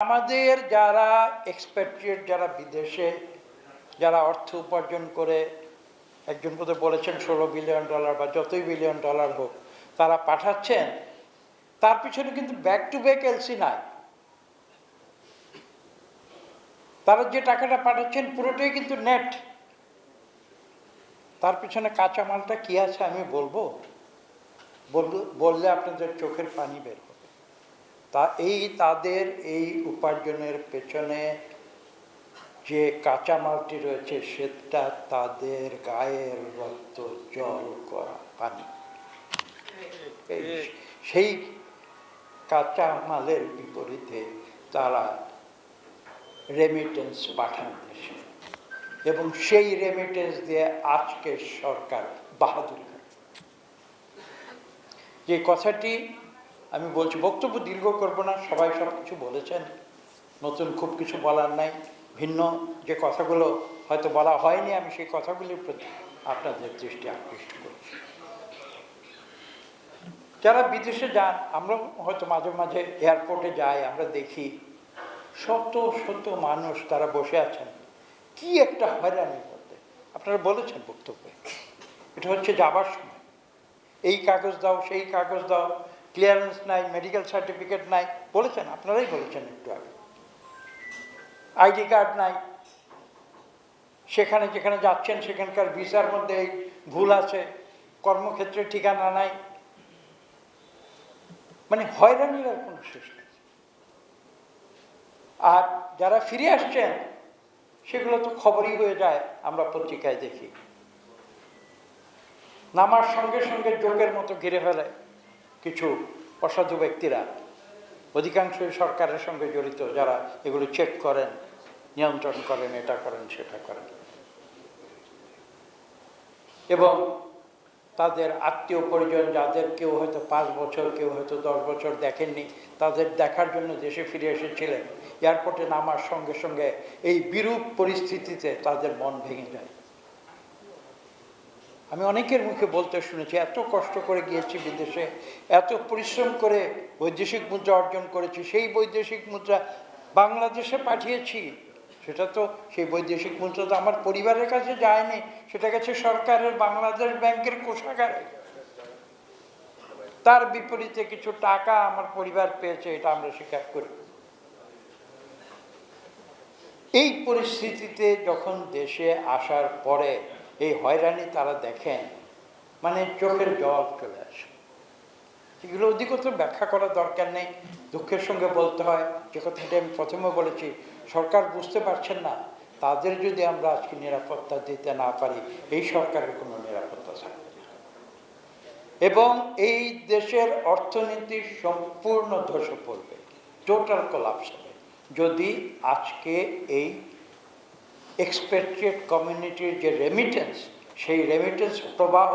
আমাদের যারা এক্সপেট্রিয়েট যারা বিদেশে, যারা অর্থ উপার্জন করে, একজন বোধহয় বলেছেন ষোলো বিলিয়ন ডলার বা যতই বিলিয়ন ডলার হোক তারা পাঠাচ্ছেন, তার পিছনে কিন্তু ব্যাক টু ব্যাক এলসি নাই। তারা যে টাকাটা পাঠাচ্ছেন পুরোটাই কিন্তু নেট তার পিছনে কাঁচামালটা কি আছে আমি বলব? বললে আপনাদের চোখের পানি বের হবে। তা এই তাদের এই উপার্জনের পেছনে যে কাঁচামালটি রয়েছে, সেটা তাদের গায়ের রক্ত, জল করা পানি। সেই কাঁচামালের বিপরীতে তারা রেমিটেন্স পাঠান দেশে। এবং সেই রেমিটেন্স দিয়ে আজকে সরকার বাহাদুর যে কথাটি আমি বলছি, বক্তব্য দীর্ঘ করব না, সবাই সব কিছু বলেছেন। নতুন খুব কিছু বলার নাই, ভিন্ন যে কথাগুলো হয়তো বলা হয়নি, আমি সেই কথাগুলির প্রতি আপনাদের দৃষ্টি আকৃষ্ট করছি। যারা বিদেশে যান, আমরা হয়তো মাঝে মাঝে এয়ারপোর্টে যাই, আমরা দেখি শত শত মানুষ তারা বসে আছেন। কি একটা হয়রানির মধ্যে। আপনারা বলেছেন বক্তব্যে। এটা হচ্ছে যাবার সময়। এই কাগজ দাও, সেই কাগজ দাও ক্লিয়ারেন্স নাই মেডিকেল সার্টিফিকেট নাই, বলেছেন, আপনারাই বলেছেন একটু আগে। আইডি কার্ড নাই, সেখানে যেখানে যাচ্ছেন, সেখানকার ভিসার মধ্যে এই ভুল আছে, কর্মক্ষেত্রে ঠিকানা নাই। মানে হয়রানির আর কোনো শেষ আর যারা ফিরে আসছেন, সেগুলো তো খবরই হয়ে যায়, আমরা পত্রিকায় দেখি। নামার সঙ্গে সঙ্গে যোগের মতো ঘিরে ফেলে। কিছু অসাধু ব্যক্তিরা অধিকাংশই সরকারের সঙ্গে জড়িত যারা এগুলো চেক করেন, নিয়ন্ত্রণ করেন, এটা করেন, সেটা করেন। এবং তাদের আত্মীয় পরিজন যাদের কেউ হয়তো পাঁচ বছর, কেউ হয়তো দশ বছর দেখেননি, তাদের দেখার জন্য দেশে ফিরে এসেছিলেন। এয়ারপোর্টে নামার সঙ্গে সঙ্গে এই বিরূপ পরিস্থিতিতে তাদের মন ভেঙে যায়। আমি অনেকের মুখে বলতে শুনেছি, এত কষ্ট করে গিয়েছি বিদেশে, এত পরিশ্রম করে বৈদেশিক মুদ্রা অর্জন করেছি, সেই বৈদেশিক মুদ্রা বাংলাদেশে পাঠিয়েছি, সেটা তো সেই বৈদেশিক মুদ্রা তো আমার পরিবারের কাছে যায়নি, সেটা গেছে সরকারের বাংলাদেশ ব্যাংকের কোষাগারে। তার বিপরীতে কিছু টাকা আমার পরিবার পেয়েছে, এটা আমরা স্বীকার করি। এই পরিস্থিতিতে যখন দেশে আসার পরে এই হয়রানি তারা দেখেন মানে চোখের জল চলে আসে। এগুলো অধিকতর ব্যাখ্যা করার দরকার নেই। দুঃখের সঙ্গে বলতে হয়, যে কথাটি আমি প্রথমে বলেছি, সরকার বুঝতে পারছেন না, তাদের যদি আমরা আজকে নিরাপত্তা দিতে না পারি, এই সরকারের কোনো নিরাপত্তা থাকবে না। এবং এই দেশের অর্থনীতি সম্পূর্ণ ধসে পড়বে টোটাল কোলাপস হবে। যদি আজকে এই এক্সপেট্রিয়েট কমিউনিটির যে রেমিটেন্স সেই রেমিটেন্স প্রবাহ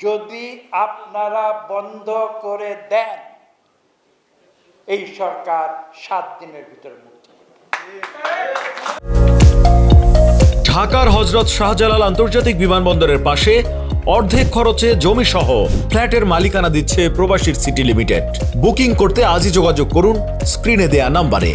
যদি আপনারা বন্ধ করে দেন, এই সরকার সাত দিনের ভিতরে ঢাকার হজরত শাহজালাল আন্তর্জাতিক বিমানবন্দরের পাশে অর্ধেক খরচে জমি সহ ফ্ল্যাটের মালিকানা দিচ্ছে প্রবাসীর সিটি লিমিটেড। বুকিং করতে আজই যোগাযোগ করুন, স্ক্রিনে দেয়া নাম্বারে।